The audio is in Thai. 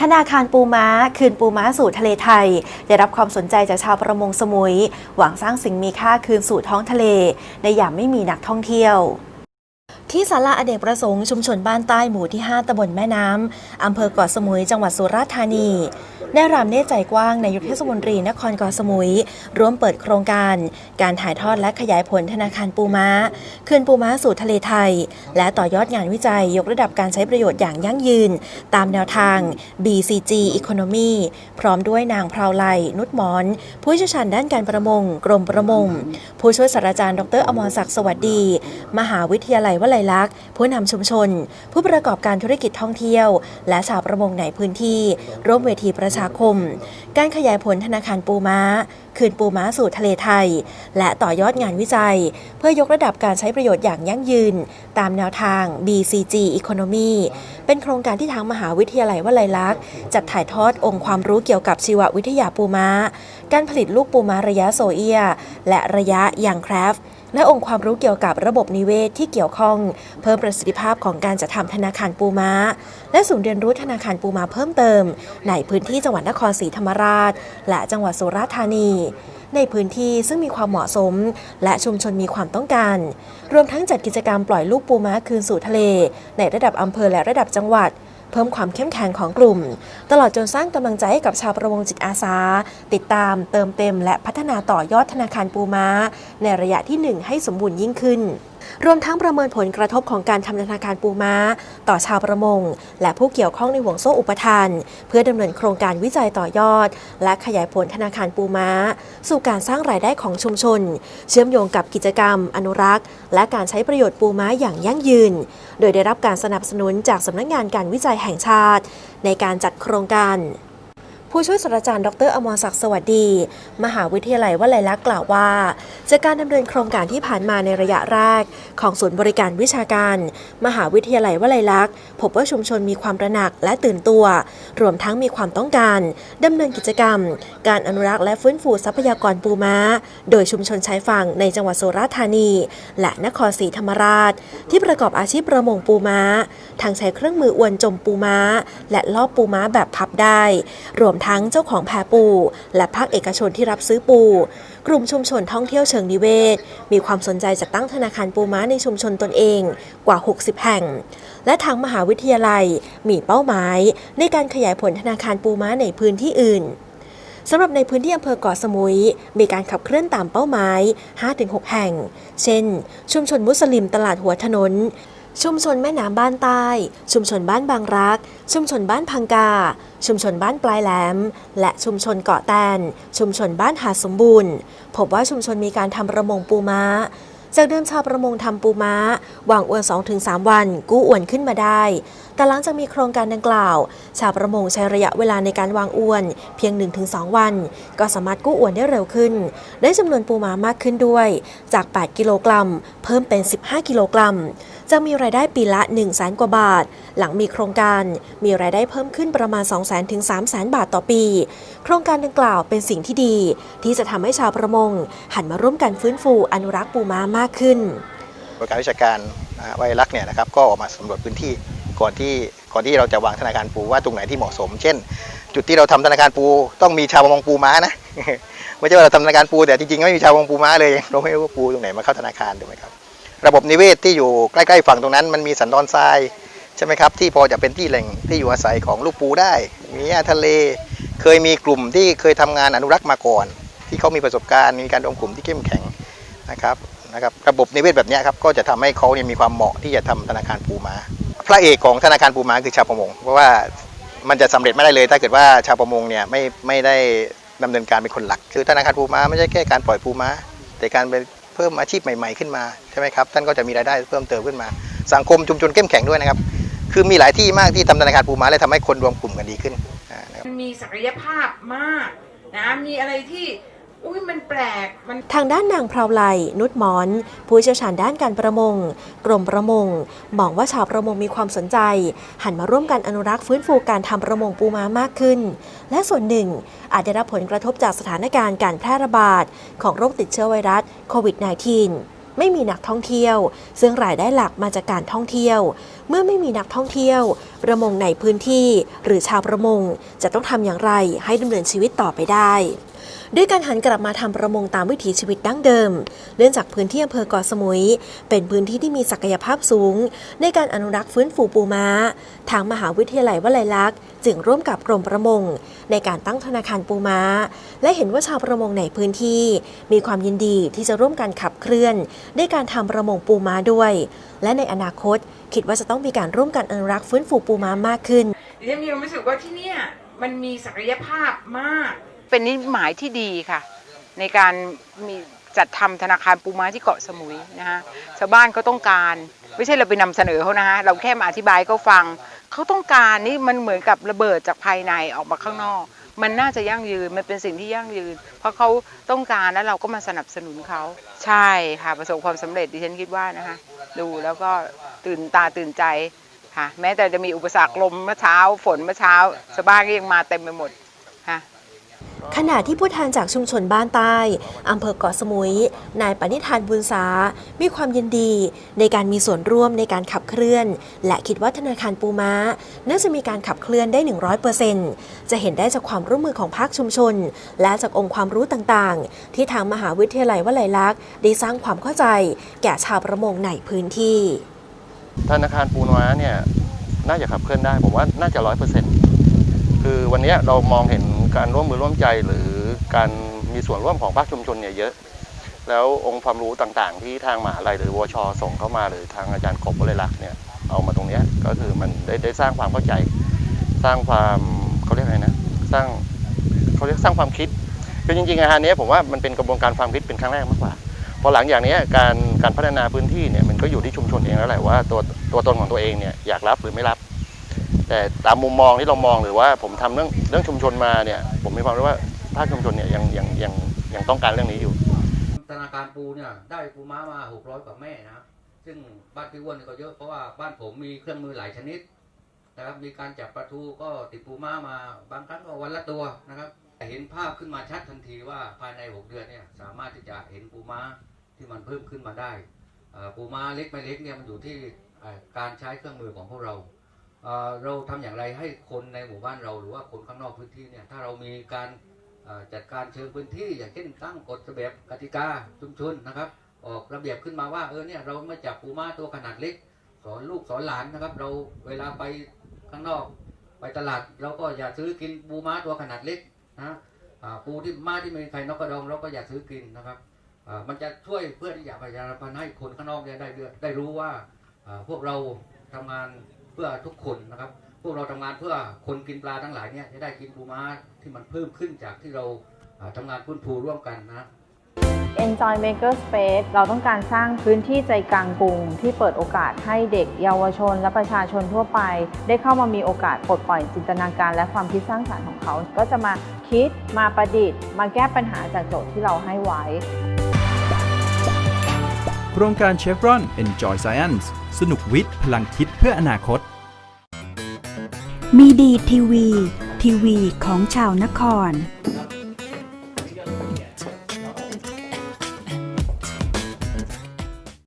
ธนาคารปูม้า คืนปูม้าสู่ทะเลไทย ได้รับความสนใจจากชาวประมงสมุย หวังสร้างสิ่งมีค่าคืนสู่ท้องทะเล ในยามไม่มีนักท่องเที่ยว ที่ศาลาอเนกประสงค์ชุมชนบ้านใต้หมู่ที่ 5ตำบลแม่น้ำอำเภอเกาะสมุย จังหวัดสุราษฎร์ธานีได้รำเนตใจกว้างในายกเทศมนตรีนครเกาะสมุย ร่วมเปิดโครงการ การถ่ายทอดและขยายผลธนาคารปูม้าคืนปูม้าสู่ทะเลไทย และต่อยอดงานวิจัยยกระดับการใช้ประโยชน์อย่างยั่งยืน ตามแนวทาง BCG Economy พร้อมด้วยนางพราวไลนุชหมอน ผู้เชี่ยวชาญด้านการประมง กรมประมง ผู้ช่วยศาสตราจารย์ ดรอมรศักดิ์สวัสดี มหาวิทยาลัยวลัยลักษณ์ ผู้นำชุมชน ผู้ประกอบการธุรกิจท่องเที่ยว และชาวประมงในพื้นที่ ร่วมเวทีประชาคม การขยายผลธนาคารปูม้า คืนปูม้าสู่ทะเลไทย และต่อยอดงานวิจัย เพื่อยกระดับการใช้ประโยชน์อย่างยั่งยืน ตามแนวทาง BCG Economy เป็นโครงการที่ทางมหาวิทยาลัยวลัยลักษณ์จัดถ่ายทอดองค์ความรู้เกี่ยวกับชีววิทยาปูม้า การผลิตลูกปูม้าระยะโซเอีย และระยะยังแครฟ และองค์ความรู้เกี่ยวกับระบบนิเวศที่เกี่ยวข้อง เพิ่มประสิทธิภาพของการจัดทำธนาคารปูม้า และศูนย์เรียนรู้ธนาคารปูม้าเพิ่มเติม ในพื้นที่จังหวัดนครศรีธรรมราช และจังหวัดสุราษฎร์ธานี ในพื้นที่ซึ่งมีความเหมาะสม และชุมชนมีความต้องการ รวมทั้งจัดกิจกรรมปล่อยลูกปูม้าคืนสู่ทะเล ในระดับอำเภอและระดับจังหวัด เพิ่มความเข้มแข็งของกลุ่ม ตลอดจนสร้างกำลังใจให้กับชาวประมงจิตอาสา ติดตามเติมเต็มและพัฒนาต่อยอดธนาคารปูม้า ในระยะที่ 1 ให้สมบูรณ์ยิ่งขึ้นรวมทั้งประเมินผลกระทบของการทำธนาคารปูม้า ต่อชาวประมง และผู้เกี่ยวข้องในห่วงโซ่อุปทาน เพื่อดำเนินโครงการวิจัยต่อยอด และขยายผลธนาคารปูม้า สู่การสร้างรายได้ของชุมชน เชื่อมโยงกับกิจกรรม อนุรักษ์ และการใช้ประโยชน์ปูม้าอย่างยั่งยืน โดยได้รับการสนับสนุนจากสำนักงานการวิจัยแห่งชาติ ในการจัดโครงการ ผู้ช่วยศาสตราจารย์ ดรอมรศักดิ์สวัสดี มหาวิทยาลัยวลัยลักษณ์กล่าวว่า จากการดำเนินโครงการที่ผ่านมาในระยะแรก ของศูนย์บริการวิชาการ มหาวิทยาลัยวลัยลักษณ์พบว่าชุมชนมีความระหนักและตื่นตัว รวมทั้งมีความต้องการดำเนินกิจกรรม การอนุรักษ์และฟื้นฟูทรัพยากรปูม้า โดยชุมชนชายฝั่งในจังหวัดสุราษฎร์ธานี และนครศรีธรรมราช ที่ประกอบอาชีพประมงปูม้าทางใช้เครื่องมืออวนจมปูม้า และลอบปูม้าแบบพับได้ รวมทั้งเจ้าของแพปู และภาคเอกชนที่รับซื้อปู กลุ่มชุมชนท่องเที่ยวเชิงนิเวศ มีความสนใจจะตั้งธนาคารปูม้าในชุมชนตนเองกว่า 60 แห่ง และทางมหาวิทยาลัยมีเป้าหมาย ในการขยายผลธนาคารปูม้าในพื้นที่อื่นสำหรับในพื้นที่อำเภอเกาะสมุย มีการขับเคลื่อนตามเป้าหมาย 5-6 แห่ง เช่น ชุมชนมุสลิมตลาดหัวถนน ชุมชนแม่น้ำบ้านใต้ ชุมชนบ้านบางรัก ชุมชนบ้านพังกา ชุมชนบ้านปลายแหลม และชุมชนเกาะแตน ชุมชนบ้านหาสมบูรณ์ พบว่าชุมชนมีการทำประมงปูม้า จากเดิมชาวประมงทำปูม้า วางอวน 2-3 วัน กู้อวนขึ้นมาได้แต่หลังจากมีโครงการดังกล่าว ชาวประมงใช้ระยะเวลาในการวางอวน เพียง 1-2 วัน ก็สามารถกู้อวนได้เร็วขึ้น ได้จำนวนปูม้ามากขึ้นด้วย จาก 8 กิโลกรัม เพิ่มเป็น 15 กิโลกรัม จะมีรายได้ปีละ1 0 0 0 0แสนกว่าบาท หลังมีโครงการ มีรายได้เพิ่มขึ้นประมาณ 2 0 0 0 0 0ถึง3 0 0 0 0 0บาทต่อปี โครงการดังกล่าวเป็นสิ่งที่ดี ที่จะทำให้ชาวประมง หันมาร่วมกันฟื้นฟูอนุรักษ์ปูม้ามากขึ้นบริการวิชาการอ่าวัยรักษ์เนี่ยนะครับก็ออกมาสำรวจพื้นที่ ก่อนที่ก่อนที่เราจะวางธนาคารปูว่าตรงไหนที่เหมาะสม เช่น จุดที่เราทำธนาคารปูต้องมีชาวประมงปูม้านะไม่ใช่ว่าเราทำธนาคารปูแต่จริงๆไม่มีชาวประมงปูม้าเลยเราไม่รู้ว่าปูตรงไหนมาเข้าธนาคารถูกไหมครับระบบนิเวศที่อยู่ใกล้ๆฝั่งตรงนั้น มันมีสันดอนทรายใช่ไหมครับที่พอจะเป็นที่แหล่งที่อยู่อาศัยของลูกปูได้ มีหญ้าทะเล เคยมีกลุ่มที่เคยทำงานอนุรักษ์มาก่อน ที่เขามีประสบการณ์มีการรวมกลุ่มที่เข้มแข็งนะครับนะครับระบบนิเวศแบบนี้ครับก็จะทำให้เขาเนี่ยมีความเหมาะที่จะทำธนาคารปูม้า ระเอกของธนาคารปูม้าคือชาวประมง เพราะว่ามันจะสำเร็จไม่ได้เลย ถ้าเกิดว่าชาวประมงเนี่ยไม่ไม่ได้ดำเนินการเป็นคนหลัก คือธนาคารปูม้าไม่ใช่แค่การปล่อยปูม้า แต่การเป็นเพิ่มอาชีพใหม่ ๆขึ้นมาใช่ไหมครับท่านก็จะมีรายได้เพิ่มเติมขึ้นมา สังคมชุมชนเข้มแข็งด้วยนะครับ คือมีหลายที่มากที่ทำธนาคารปูม้าและทำให้คนรวมกลุ่มกันดีขึ้นมันมีศักยภาพมากนะมีอะไรที่ อุ้ยมันแปลกมันทางด้านนางพราวไลนุชหมอน ผู้เชี่ยวชาญด้านการประมง กรมประมงมองว่าชาวประมงมีความสนใจ หันมาร่วมกันอนุรักษ์ฟื้นฟูการทำประมงปูม้ามากขึ้น และส่วนหนึ่ง อาจได้รับผลกระทบจากสถานการณ์การแพร่ระบาด ของโรคติดเชื้อไวรัสโควิด -19 ไม่มีนักท่องเที่ยว ซึ่งรายได้หลักมาจากการท่องเที่ยว เมื่อไม่มีนักท่องเที่ยว ประมงในพื้นที่ หรือชาวประมง จะต้องทำอย่างไรให้ดำเนินชีวิตต่อไปได้ ด้วยการหันกลับมาทำประมงตามวิถีชีวิตดั้งเดิม เนื่องจากพื้นที่อำเภอเกาะสมุย เป็นพื้นที่ที่มีศักยภาพสูง ในการอนุรักษ์ฟื้นฟูปูม้า ทางมหาวิทยาลัยวลัยลักษณ์จึงร่วมกับกรมประมง ในการตั้งธนาคารปูม้า และเห็นว่าชาวประมงในพื้นที่ มีความยินดีที่จะร่วมกันขับเคลื่อนในการทำประมงปูม้าด้วย และในอนาคตคิดว่าจะต้องมีการร่วมกันอนุรักษ์ฟื้นฟูปูม้ามากขึ้นดิฉันมีความรู้สึกว่าที่นี่มันมีศักยภาพมาก เป็นนิหมายที่ดีค่ะ ในการมีจัดทำธนาคารปูม้าที่เกาะสมุยนะฮะชาวบ้านเขาต้องการ ไม่ใช่เราไปนำเสนอเขานะฮะเราแค่มาอธิบายเขาฟังเขาต้องการนี่มันเหมือนกับระเบิดจากภายในออกมาข้างนอก มันน่าจะยั่งยืนมันเป็นสิ่งที่ยั่งยืน เพราะเขาต้องการแล้วเราก็มาสนับสนุนเขาใช่ค่ะประสบความสำเร็จดิฉันคิดว่านะคะดูแล้วก็ตื่นตาตื่นใจค่ะ แม้แต่จะมีอุปสรรคลมเมื่อเช้าฝนเมื่อเช้าชาวบ้านก็ยังมาเต็มไปหมดค่ะ ขณะที่ผู้แทนจากชุมชนบ้านใต้อำเภอเกาะสมุย นายปณิธานบุญสา มีความยินดีในการมีส่วนร่วมในการขับเคลื่อน และคิดว่าธนาคารปูม้า น่าจะมีการขับเคลื่อนได้ 100%จะเห็นได้จากความร่วมมือของภาคชุมชน และจากองค์ความรู้ต่างๆ ที่ทางมหาวิทยาลัยวลัยลักษณ์ได้สร้างความเข้าใจ แก่ชาวประมงในพื้นที่ ธนาคารปูน้าเนี่ยน่าจะขับเคลื่อนได้ผมว่าน่าจะร้อยเปอร์เซ็นต์คือวันนี้เรามองเห็น การร่วมมือร่วมใจหรือการมีส่วนร่วมของภาคชุมชนเนี่ยเยอะ แล้วองค์ความรู้ต่างๆ ที่ทางมหาลัยหรือวชส่งเข้ามาหรือทางอาจารย์กบวลัยลักเนี่ยเอามาตรงนี้ก็คือมันได้ได้สร้างความเข้าใจ สร้างความเขาเรียกอะไรนะสร้างเขาเรียกสร้างความคิดคือจริงๆอาหารนี้ผมว่ามันเป็นกระบวนการความคิดเป็นครั้งแรกมากกว่าพอหลังจากเนี้การการพัฒนาพื้นที่เนี่ยมันก็อยู่ที่ชุมชนเองแล้วแหละว่าตัวตัวตนของตัวเองเนี่ยอยากรับหรือไม่รับ แต่ตามมุมมองที่เรามองหรือว่าผมทำเรื่องเรื่องชุมชนมาเนี่ย ผมมีความรู้ว่าภาคชุมชนเนี่ยยังยังยังยังต้องการเรื่องนี้อยู่ธนาคารปูเนี่ยได้ปูม้ามา600กว่าแม่นะซึ่งบ้านพี่อ้วนนี่ก็เยอะเพราะว่าบ้านผมมีเครื่องมือหลายชนิดนะครับมีการจับปลาทูก็ติดปูม้ามาบางครั้งก็วันละตัวนะครับเห็นภาพขึ้นมาชัดทันทีว่าภายใน 6 เดือนเนี่ยสามารถที่จะเห็นปูม้าที่มันเพิ่มขึ้นมาได้ปูม้าเล็กไม่เล็กเนี่ยมันอยู่ที่การใช้เครื่องมือของพวกเรา เราทำอย่างไรให้คนในหมู่บ้านเราหรือว่าคนข้างนอกพื้นที่เนี่ยถ้าเรามีการจัดการเชิงพื้นที่ อย่างเช่นตั้งกฎระเบียบกติกาชุมชนนะครับ ออกระเบียบขึ้นมาว่าเออเนี่ยเราไม่จับปูม้าตัวขนาดเล็ก สอนลูกสอนหลานนะครับ เราเวลาไปข้างนอกไปตลาดเราก็อย่าซื้อกินปูม้าตัวขนาดเล็กนะปูที่ม้าที่มีไข่นกกระดองเราก็อย่าซื้อกินนะครับมันจะช่วยเพื่อที่จะประชามพันให้คนข้างนอกเนี่ยได้เรื่องได้รู้ว่าอ่าพวกเราทำงาน เพื่อทุกคนนะครับ พวกเราทำงานเพื่อคนกินปลาทั้งหลายเนี่ยจะได้กินปูม้าที่มันเพิ่มขึ้นจากที่เราอ่าทำงานพื้นภูร่วมกันนะ Enjoy Maker Space เราต้องการสร้างพื้นที่ใจกลางกรุง ที่เปิดโอกาสให้เด็กเยาวชน และประชาชนทั่วไป ได้เข้ามามีโอกาสปลดปล่อยจินตนาการ และความคิดสร้างสรรค์ของเขา ก็จะมาคิดมาประดิษฐ์ มาแก้ปัญหาจากโจทย์ที่เราให้ไว้ โครงการเชฟรอน Enjoy Science สนุกวิทย์ พลังคิดเพื่ออนาคต มีดีทีวี ทีวีของชาวนคร